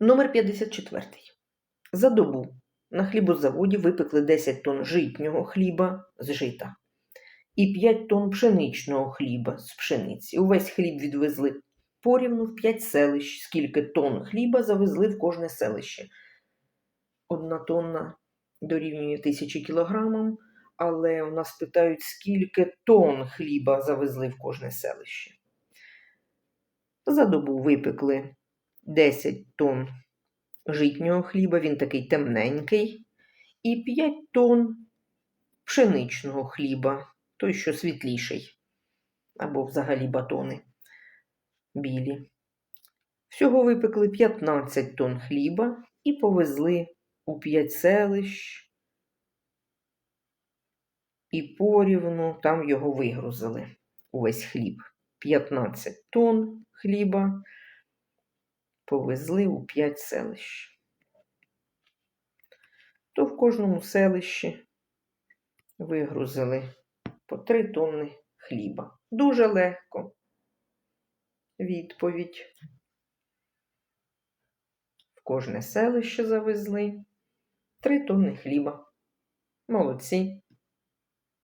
Номер 54. За добу на хлібозаводі випекли 10 тонн житнього хліба з жита і 5 тонн пшеничного хліба з пшениці. Увесь хліб відвезли порівну в 5 селищ, скільки тонн хліба завезли в кожне селище. Одна тонна дорівнює тисячі кілограмам, але у нас питають, скільки тонн хліба завезли в кожне селище. За добу випекли 10 тонн житнього хліба, він такий темненький, і 5 тонн пшеничного хліба, той, що світліший, або взагалі батони білі. Всього випекли 15 тонн хліба і повезли у 5 селищ, і порівну там його вигрузили, увесь хліб. 15 тонн хліба повезли у 5 селищ. То в кожному селищі вигрузили по 3 тонни хліба. Дуже легко. Відповідь. В кожне селище завезли 3 тонни хліба. Молодці.